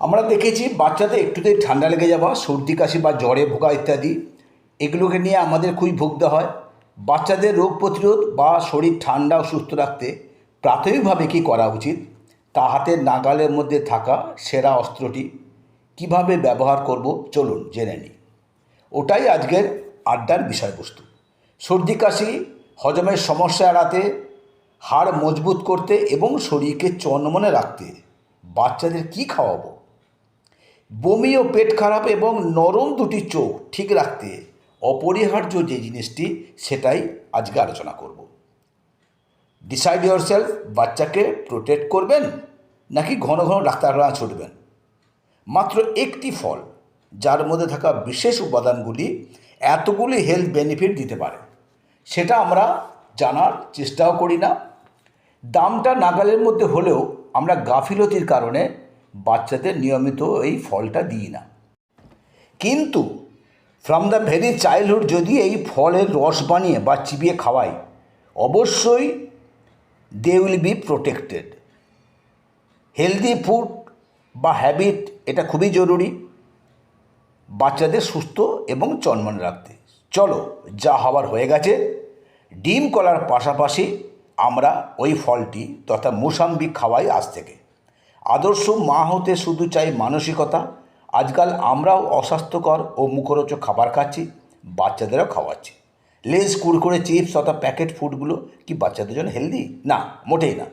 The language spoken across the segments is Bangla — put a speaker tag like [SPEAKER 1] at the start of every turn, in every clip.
[SPEAKER 1] আমরা দেখেছি বাচ্চাদের একটুতেই ঠান্ডা লেগে যাওয়া, সর্দি, কাশি বা জ্বরে ভোগা ইত্যাদি। এগুলোকে নিয়ে আমাদের খুবই ভুগতে হয়। বাচ্চাদের রোগ প্রতিরোধ বা শরীর ঠান্ডা ও সুস্থ রাখতে প্রাথমিকভাবে কী করা উচিত? তা হাতের নাগালের মধ্যে থাকা সেরা অস্ত্রটি কীভাবে ব্যবহার করব? চলুন জেনে নিই। ওটাই আজকের আড্ডার বিষয়বস্তু। সর্দি, কাশি, হজমের সমস্যা এড়াতে, হাড় মজবুত করতে এবং শরীরকে চনমনে রাখতে বাচ্চাদের কি খাওয়াবো? বমি ও পেট খারাপ এবং নরম দুটি চোখ ঠিক রাখতে অপরিহার্য যে জিনিসটি সেটাই আজকে আলোচনা করব। ডিসাইড ইয়োর সেলফ বাচ্চাকে প্রোটেক্ট করবেন নাকি ঘন ঘন ডাক্তাররা ছুটবেন? মাত্র একটি ফল, যার মধ্যে থাকা বিশেষ উপাদানগুলি এতগুলি হেলথ বেনিফিট দিতে পারে। সেটা আমরা জানার চেষ্টাও করি না। দামটা নাগালের মধ্যে হলেও আমরা গাফিলতির কারণে বাচ্চাদের নিয়মিত এই ফলটা দিই না। কিন্তু ফ্রম দ্য ভেরি চাইল্ডহুড যদি এই ফলের রস বানিয়ে বা চিবিয়ে খাওয়াই, অবশ্যই they will be protected healthy food বা হ্যাবিট এটা খুবই জরুরি। বাচ্চাদের সুস্থ এবং চনমনে রাখতে। চলো, যা হওয়ার হয়ে গেছে, ডিম কলার পাশাপাশি আমরা ওই ফলটি তথা মুসাম্বি খাওয়াই আজ থেকে। আদর্শ মা হতে শুধু চাই মানসিকতা। আজকাল আমরাও অস্বাস্থ্যকর ও মুখরোচক খাবার খাচ্ছি, বাচ্চাদেরও খাওয়াচ্ছি। লেস কুড়কুড়ে চিপস তথা প্যাকেট ফুডগুলো কি বাচ্চাদের জন্য হেলদি না, মোটেই না।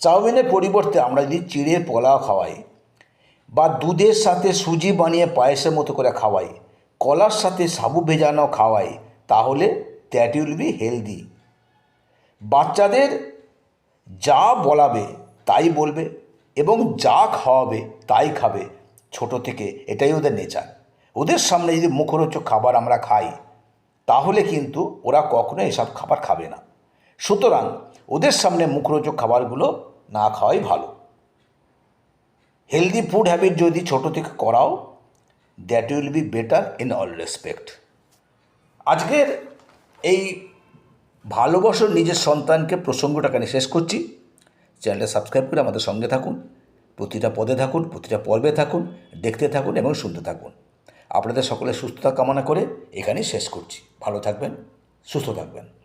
[SPEAKER 1] চাউমিনের পরিবর্তে আমরা যদি চিড়ে পোলাও খাওয়াই বা দুধের সাথে সুজি বানিয়ে পায়েসের মতো করে খাওয়াই, কলার সাথে সাবু ভেজানো খাওয়াই, তাহলে দ্যাট উইল বি হেলদি বাচ্চাদের যা বলাবে তাই বলবে। এবং যা খাওয়াবে, তাই খাবে। ছোট থেকে এটাই ওদের নেচার ওদের সামনে যদি মুখরোচক খাবার আমরা খাই, তাহলে কিন্তু ওরা কখনো এসব খাবার খাবে না। সুতরাং ওদের সামনে মুখরোচক খাবারগুলো না খাওয়াই ভালো। হেলদি ফুড হ্যাবিট যদি ছোট থেকে করাও that will be better in all respect আজকের এই ভালোবাসো নিজের সন্তানকে প্রসঙ্গটাকে শেষ করছি। চ্যানেলটা সাবস্ক্রাইব করে আমাদের সঙ্গে থাকুন, প্রতিটা পদে থাকুন, প্রতিটা পর্বে থাকুন, দেখতে থাকুন এবং শুনতে থাকুন। আপনাদের সকলের সুস্থতা কামনা করে এখানেই শেষ করছি। ভালো থাকবেন, সুস্থ থাকবেন।